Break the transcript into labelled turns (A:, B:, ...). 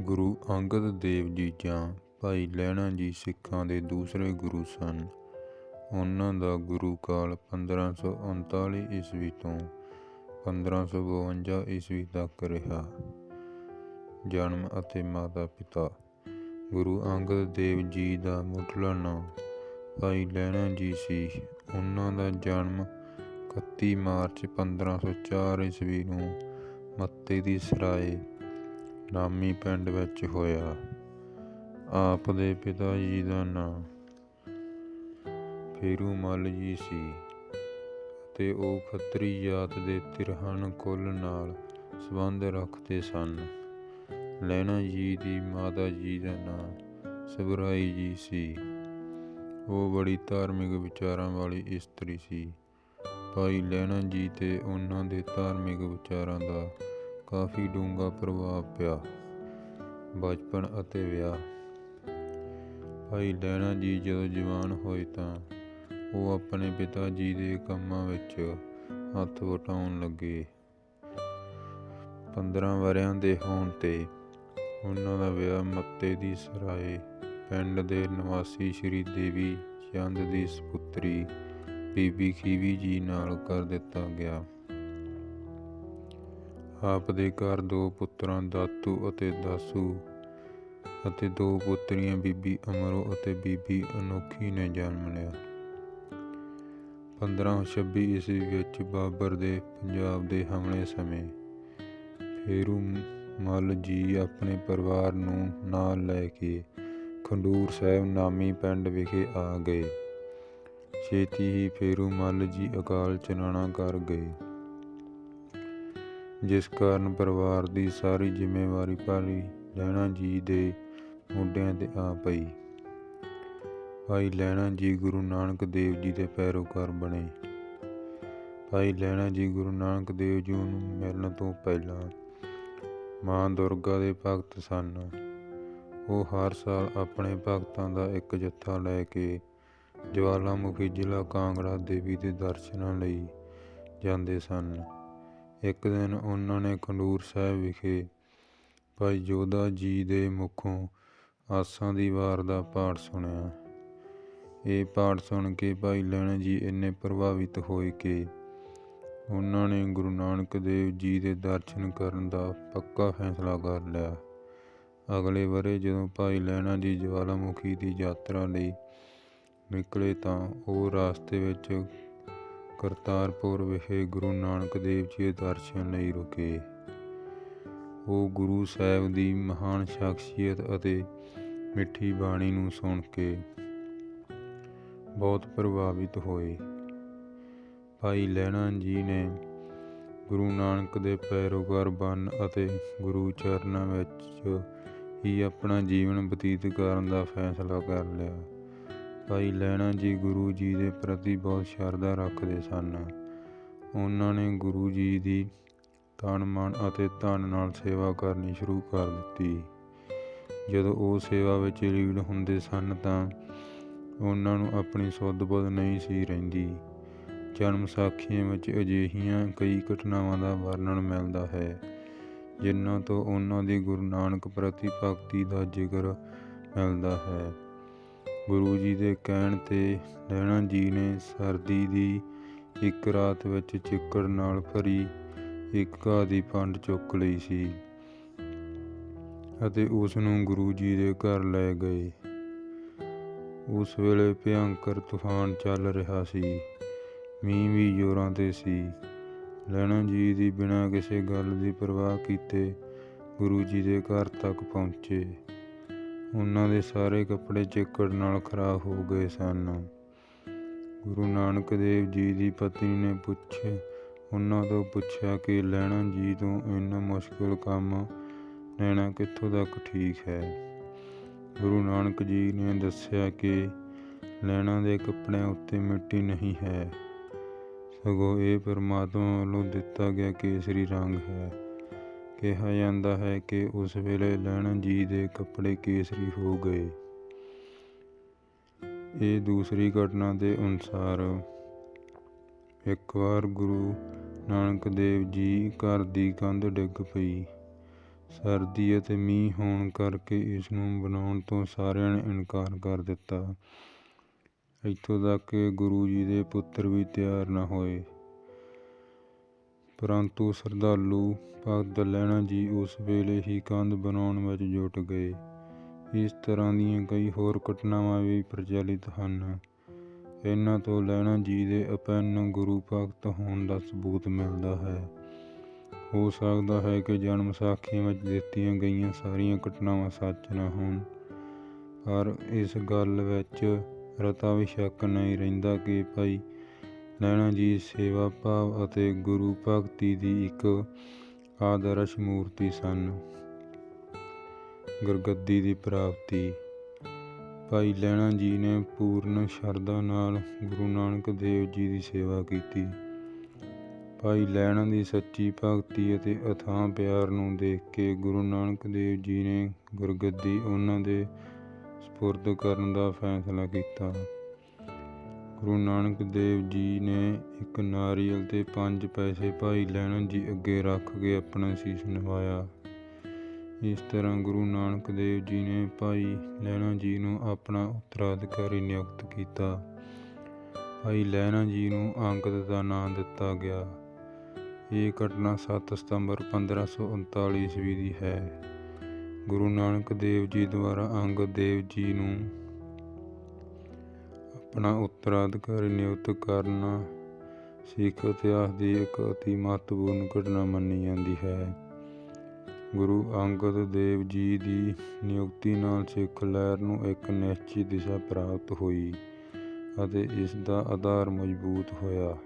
A: ਗੁਰੂ ਅੰਗਦ ਦੇਵ ਜੀ ਜਾਂ ਭਾਈ ਲਹਿਣਾ ਜੀ ਸਿੱਖਾਂ ਦੇ ਦੂਸਰੇ ਗੁਰੂ ਸਨ। ਉਹਨਾਂ ਦਾ ਗੁਰੂ ਕਾਲ 1539 ਈਸਵੀ ਤੋਂ 1552 ਈਸਵੀ ਤੱਕ ਰਿਹਾ। ਜਨਮ ਅਤੇ ਮਾਤਾ ਪਿਤਾ। ਗੁਰੂ ਅੰਗਦ ਦੇਵ ਜੀ ਦਾ ਮੁੱਢਲਾ ਨਾਂ ਭਾਈ ਲਹਿਣਾ ਜੀ ਸੀ। ਉਹਨਾਂ ਦਾ ਜਨਮ 31 ਮਾਰਚ 1504 ਈਸਵੀ ਨੂੰ ਮੱਤੇ ਦੀ ਸਰਾਏ ਨਾਮੀ ਪਿੰਡ ਵਿੱਚ ਹੋਇਆ। ਆਪ ਦੇ ਪਿਤਾ ਜੀ ਦਾ ਨਾਂ ਫੇਰੂ ਮੱਲ ਜੀ ਸੀ ਤੇ ਉਹ ਖੱਤਰੀ ਜਾਤ ਦੇ ਤਿਰਹਣ ਕੁੱਲ ਨਾਲ ਸੰਬੰਧ ਰੱਖਦੇ ਸਨ। ਲੈਣਾ ਜੀ ਦੀ ਮਾਤਾ ਜੀ ਦਾ ਨਾਂ ਸਬਰਾਈ ਜੀ ਸੀ। ਉਹ ਬੜੀ ਧਾਰਮਿਕ ਵਿਚਾਰਾਂ ਵਾਲੀ ਇਸਤਰੀ ਸੀ। ਭਾਈ ਲੈਣਾ ਜੀ ਤੇ ਉਹਨਾਂ ਦੇ ਧਾਰਮਿਕ ਵਿਚਾਰਾਂ ਦਾ ਕਾਫੀ ਡੂੰਘਾ ਪ੍ਰਭਾਵ ਪਿਆ। ਬਚਪਨ ਅਤੇ ਵਿਆਹ। ਭਾਈ ਲੈਣਾ ਜੀ ਜਦੋਂ ਜਵਾਨ ਹੋਏ ਤਾਂ ਉਹ ਆਪਣੇ ਪਿਤਾ ਜੀ ਦੇ ਕੰਮਾਂ ਵਿੱਚ ਹੱਥ ਵਟਾਉਣ ਲੱਗੇ। 15 ਵਰਿਆਂ ਦੇ ਹੋਣ ਤੇ ਉਹਨਾਂ ਦਾ ਵਿਆਹ ਮੱਤੇ ਦੀ ਸਰਾਏ ਪਿੰਡ ਦੇ ਨਿਵਾਸੀ ਸ਼੍ਰੀ ਦੇਵੀ ਚੰਦ ਦੀ ਸੁਪੁੱਤਰੀ ਬੀਬੀ ਖੀਵੀ ਜੀ ਨਾਲ ਕਰ ਦਿੱਤਾ ਗਿਆ। ਆਪ ਦੇ ਘਰ ਦੋ ਪੁੱਤਰਾਂ, ਦਾਤੂ ਅਤੇ ਦਾਸੂ ਅਤੇ ਦੋ ਪੁੱਤਰੀਆਂ, ਬੀਬੀ ਅਮਰੋ ਅਤੇ ਬੀਬੀ ਅਨੋਖੀ ਨੇ ਜਨਮ ਲਿਆ। 1526 ਈਸਵੀ ਵਿੱਚ ਬਾਬਰ ਦੇ ਪੰਜਾਬ ਦੇ ਹਮਲੇ ਸਮੇਂ ਫੇਰੂ ਮੱਲ ਜੀ ਆਪਣੇ ਪਰਿਵਾਰ ਨੂੰ ਨਾਲ ਲੈ ਕੇ ਖੰਡੂਰ ਸਾਹਿਬ ਨਾਮੀ ਪਿੰਡ ਵਿਖੇ ਆ ਗਏ। ਛੇਤੀ ਹੀ ਫੇਰੂ ਮੱਲ ਜੀ ਅਕਾਲ ਚਲਾਣਾ ਕਰ ਗਏ। ਜਿਸ ਕਾਰਨ ਪਰਿਵਾਰ ਦੀ ਸਾਰੀ ਜ਼ਿੰਮੇਵਾਰੀ ਭਾਈ ਲੈਣਾ ਜੀ ਦੇ ਮੁੰਡਿਆਂ ਤੇ ਆ ਪਈ। ਭਾਈ ਲੈਣਾ ਜੀ ਗੁਰੂ ਨਾਨਕ ਦੇਵ ਜੀ ਦੇ ਪੈਰੋਕਾਰ ਬਣੇ। ਭਾਈ ਲੈਣਾ ਜੀ ਗੁਰੂ ਨਾਨਕ ਦੇਵ ਜੀ ਨੂੰ ਮਿਲਣ ਤੋਂ ਪਹਿਲਾਂ ਮਾਂ ਦੁਰਗਾ ਦੇ ਭਗਤ ਸਨ। ਉਹ ਹਰ ਸਾਲ ਆਪਣੇ ਭਗਤਾਂ ਦਾ ਇੱਕ ਜੱਥਾ ਲੈ ਕੇ ਜਵਾਲਾਮੁਖੀ ਜ਼ਿਲ੍ਹਾ ਕਾਂਗੜਾ ਦੇਵੀ ਦੇ ਦਰਸ਼ਨਾਂ ਲਈ ਜਾਂਦੇ ਸਨ। ਇੱਕ ਦਿਨ ਉਹਨਾਂ ਨੇ ਖੰਡੂਰ ਸਾਹਿਬ ਵਿਖੇ ਭਾਈ ਜੋਧਾ ਜੀ ਦੇ ਮੁਖੋਂ ਆਸਾਂ ਦੀ ਵਾਰ ਦਾ ਪਾਠ ਸੁਣਿਆ। ਇਹ ਪਾਠ ਸੁਣ ਕੇ ਭਾਈ ਲੈਣਾ ਜੀ ਇੰਨੇ ਪ੍ਰਭਾਵਿਤ ਹੋਏ ਕਿ ਉਹਨਾਂ ਨੇ ਗੁਰੂ ਨਾਨਕ ਦੇਵ ਜੀ ਦੇ ਦਰਸ਼ਨ ਕਰਨ ਦਾ ਪੱਕਾ ਫੈਸਲਾ ਕਰ ਲਿਆ। ਅਗਲੇ ਵਰੇ ਜਦੋਂ ਭਾਈ ਲੈਣਾ ਜੀ ਜਵਾਲਾਮੁਖੀ ਦੀ ਯਾਤਰਾ ਲਈ ਨਿਕਲੇ ਤਾਂ ਉਹ ਰਾਸਤੇ ਵਿੱਚ ਕਰਤਾਰਪੁਰ ਵਿਖੇ ਗੁਰੂ ਨਾਨਕ ਦੇਵ ਜੀ ਦੇ ਦਰਸ਼ਨ ਲਈ ਰੁਕੇ। ਉਹ ਗੁਰੂ ਸਾਹਿਬ ਦੀ ਮਹਾਨ ਸ਼ਖਸੀਅਤ ਅਤੇ ਮਿੱਠੀ ਬਾਣੀ ਨੂੰ ਸੁਣ ਕੇ ਬਹੁਤ ਪ੍ਰਭਾਵਿਤ ਹੋਏ। ਭਾਈ ਲੈਣਾ ਜੀ ਨੇ ਗੁਰੂ ਨਾਨਕ ਦੇ ਪੈਰੋਕਾਰ ਬਣ ਅਤੇ ਗੁਰੂ ਚਰਨਾਂ ਵਿੱਚ ਹੀ ਆਪਣਾ ਜੀਵਨ ਬਤੀਤ ਕਰਨ ਦਾ ਫੈਸਲਾ ਕਰ ਲਿਆ। ਭਾਈ ਲੈਣਾ ਜੀ ਗੁਰੂ ਜੀ ਦੇ ਪ੍ਰਤੀ ਬਹੁਤ ਸ਼ਰਧਾ ਰੱਖਦੇ ਸਨ। ਉਹਨਾਂ ਨੇ ਗੁਰੂ ਜੀ ਦੀ ਤਨ, ਮਨ ਅਤੇ ਧਨ ਨਾਲ ਸੇਵਾ ਕਰਨੀ ਸ਼ੁਰੂ ਕਰ ਦਿੱਤੀ। ਜਦੋਂ ਉਹ ਸੇਵਾ ਵਿੱਚ ਲੀਨ ਹੁੰਦੇ ਸਨ ਤਾਂ ਉਹਨਾਂ ਨੂੰ ਆਪਣੀ ਸੁੱਧ ਬੁੱਧ ਨਹੀਂ ਸੀ ਰਹਿੰਦੀ। ਜਨਮ ਸਾਖੀਆਂ ਵਿੱਚ ਅਜਿਹੀਆਂ ਕਈ ਘਟਨਾਵਾਂ ਦਾ ਵਰਣਨ ਮਿਲਦਾ ਹੈ, ਜਿਨ੍ਹਾਂ ਤੋਂ ਉਹਨਾਂ ਦੀ ਗੁਰੂ ਨਾਨਕ ਪ੍ਰਤੀ ਭਗਤੀ ਦਾ ਜ਼ਿਕਰ ਮਿਲਦਾ ਹੈ। ਗੁਰੂ ਜੀ ਦੇ ਕਹਿਣ ਤੇ ਲੈਣਾ ਜੀ ਨੇ ਸਰਦੀ ਦੀ ਇੱਕ ਰਾਤ ਵਿੱਚ ਚਿੱਕੜ ਨਾਲ ਭਰੀ ਇੱਕ ਘਾਹ ਦੀ ਪੰਡ ਚੁੱਕ ਲਈ ਸੀ ਅਤੇ ਉਸ ਨੂੰ ਗੁਰੂ ਜੀ ਦੇ ਘਰ ਲੈ ਗਏ। ਉਸ ਵੇਲੇ ਭਿਅੰਕਰ ਤੂਫਾਨ ਚੱਲ ਰਿਹਾ ਸੀ, ਮੀਂਹ ਵੀ ਜ਼ੋਰਾਂ ਤੇ ਸੀ। ਲੈਣਾ ਜੀ ਦੀ ਬਿਨਾਂ ਕਿਸੇ ਗੱਲ ਦੀ ਪਰਵਾਹ ਕੀਤੇ ਗੁਰੂ ਜੀ ਦੇ ਘਰ ਤੱਕ ਪਹੁੰਚੇ। ਉਹਨਾਂ ਦੇ ਸਾਰੇ ਕੱਪੜੇ ਚਿੱਕੜ ਨਾਲ ਖਰਾਬ ਹੋ ਗਏ ਸਨ। ਗੁਰੂ ਨਾਨਕ ਦੇਵ ਜੀ ਦੀ ਪਤਨੀ ਨੇ ਪੁੱਛੇ ਉਹਨਾਂ ਤੋਂ ਪੁੱਛਿਆ ਕਿ ਲੈਣਾ ਜੀ ਤੋਂ ਇੰਨਾ ਮੁਸ਼ਕਲ ਕੰਮ ਲੈਣਾ ਕਿੱਥੋਂ ਤੱਕ ਠੀਕ ਹੈ? ਗੁਰੂ ਨਾਨਕ ਜੀ ਨੇ ਦੱਸਿਆ ਕਿ ਲੈਣਾ ਦੇ ਕੱਪੜਿਆਂ ਉੱਤੇ ਮਿੱਟੀ ਨਹੀਂ ਹੈ। ਸਗੋਂ ਇਹ ਪਰਮਾਤਮਾ ਵੱਲੋਂ ਦਿੱਤਾ ਗਿਆ ਕੇਸਰੀ ਰੰਗ ਹੈ। ਕਿਹਾ ਜਾਂਦਾ ਹੈ ਕਿ ਉਸ ਵੇਲੇ ਲਹਿਣਾ ਜੀ ਦੇ ਕੱਪੜੇ ਕੇਸਰੀ ਹੋ ਗਏ। ਇਹ ਦੂਸਰੀ ਘਟਨਾ ਦੇ ਅਨੁਸਾਰ ਇੱਕ ਵਾਰ ਗੁਰੂ ਨਾਨਕ ਦੇਵ ਜੀ ਘਰ ਦੀ ਕੰਧ ਡਿੱਗ ਪਈ। ਸਰਦੀ ਅਤੇ ਮੀਂਹ ਹੋਣ ਕਰਕੇ ਇਸ ਨੂੰ ਬਣਾਉਣ ਤੋਂ ਸਾਰਿਆਂ ਨੇ ਇਨਕਾਰ ਕਰ ਦਿੱਤਾ। ਇੱਥੋਂ ਤੱਕ ਕਿ ਗੁਰੂ ਜੀ ਦੇ ਪੁੱਤਰ ਵੀ ਤਿਆਰ ਨਾ ਹੋਏ। ਪਰੰਤੂ ਸ਼ਰਧਾਲੂ ਭਗਤ ਲਹਿਣਾ ਜੀ ਉਸ ਵੇਲੇ ਹੀ ਕੰਧ ਬਣਾਉਣ ਵਿੱਚ ਜੁਟ ਗਏ। ਇਸ ਤਰ੍ਹਾਂ ਦੀਆਂ ਕਈ ਹੋਰ ਘਟਨਾਵਾਂ ਵੀ ਪ੍ਰਚਲਿਤ ਹਨ। ਇਹਨਾਂ ਤੋਂ ਲਹਿਣਾ ਜੀ ਦੇ ਅਪੰਨ ਗੁਰੂ ਭਗਤ ਹੋਣ ਦਾ ਸਬੂਤ ਮਿਲਦਾ ਹੈ। ਹੋ ਸਕਦਾ ਹੈ ਕਿ ਜਨਮ ਸਾਖੀਆਂ ਵਿੱਚ ਦਿੱਤੀਆਂ ਗਈਆਂ ਸਾਰੀਆਂ ਘਟਨਾਵਾਂ ਸੱਚ ਨਾ ਹੋਣ। ਪਰ ਇਸ ਗੱਲ ਵਿੱਚ ਰਤਾ ਵੀ ਸ਼ੱਕ ਨਹੀਂ ਰਹਿੰਦਾ ਕਿ ਭਾਈ ਲਹਿਣਾ ਜੀ ਸੇਵਾ ਭਾਵ ਅਤੇ ਗੁਰੂ ਭਗਤੀ ਦੀ ਇੱਕ ਆਦਰਸ਼ ਮੂਰਤੀ ਸਨ। ਗੁਰਗੱਦੀ ਦੀ ਪ੍ਰਾਪਤੀ। ਭਾਈ ਲਹਿਣਾ ਜੀ ਨੇ ਪੂਰਨ ਸ਼ਰਧਾ ਨਾਲ ਗੁਰੂ ਨਾਨਕ ਦੇਵ ਜੀ ਦੀ ਸੇਵਾ ਕੀਤੀ। ਭਾਈ ਲਹਿਣਾ ਦੀ ਸੱਚੀ ਭਗਤੀ ਅਤੇ ਅਥਾਹ ਪਿਆਰ ਨੂੰ ਦੇਖ ਕੇ ਗੁਰੂ ਨਾਨਕ ਦੇਵ ਜੀ ਨੇ ਗੁਰਗੱਦੀ ਉਹਨਾਂ ਦੇ ਸਪੁਰਦ ਕਰਨ ਦਾ ਫੈਸਲਾ ਕੀਤਾ। ਗੁਰੂ ਨਾਨਕ ਦੇਵ ਜੀ ਨੇ ਇੱਕ ਨਾਰੀਅਲ ਤੇ ਪੰਜ ਪੈਸੇ ਭਾਈ ਲਹਿਣਾ ਜੀ ਅੱਗੇ ਰੱਖ ਕੇ ਆਪਣਾ ਸੀਸ ਨਵਾਇਆ। ਇਸ ਤਰ੍ਹਾਂ ਗੁਰੂ ਨਾਨਕ ਦੇਵ ਜੀ ਨੇ ਭਾਈ ਲਹਿਣਾ ਜੀ ਨੂੰ ਆਪਣਾ ਉੱਤਰਾਧਿਕਾਰੀ ਨਿਯੁਕਤ ਕੀਤਾ। ਭਾਈ ਲਹਿਣਾ ਜੀ ਨੂੰ ਅੰਗਦ ਦਾ ਨਾਮ ਦਿੱਤਾ ਗਿਆ। ਇਹ ਘਟਨਾ 7 ਸਤੰਬਰ 1539 ਈਸਵੀ ਦੀ ਹੈ। ਗੁਰੂ ਨਾਨਕ ਦੇਵ ਜੀ ਦੁਆਰਾ ਅੰਗਦ ਦੇਵ ਜੀ ਨੂੰ ਆਪਣਾ ਉੱਤਰਾਧਿਕਾਰੀ ਨਿਯੁਕਤ ਕਰਨਾ ਸਿੱਖ ਇਤਿਹਾਸ ਦੀ ਇੱਕ ਅਤੀ ਮਹੱਤਵਪੂਰਨ ਘਟਨਾ ਮੰਨੀ ਜਾਂਦੀ ਹੈ। ਗੁਰੂ ਅੰਗਦ ਦੇਵ ਜੀ ਦੀ ਨਿਯੁਕਤੀ ਨਾਲ ਸਿੱਖ ਲਹਿਰ ਨੂੰ ਇੱਕ ਨਿਸ਼ਚਿਤ ਦਿਸ਼ਾ ਪ੍ਰਾਪਤ ਹੋਈ ਅਤੇ ਇਸ ਦਾ ਆਧਾਰ ਮਜ਼ਬੂਤ ਹੋਇਆ।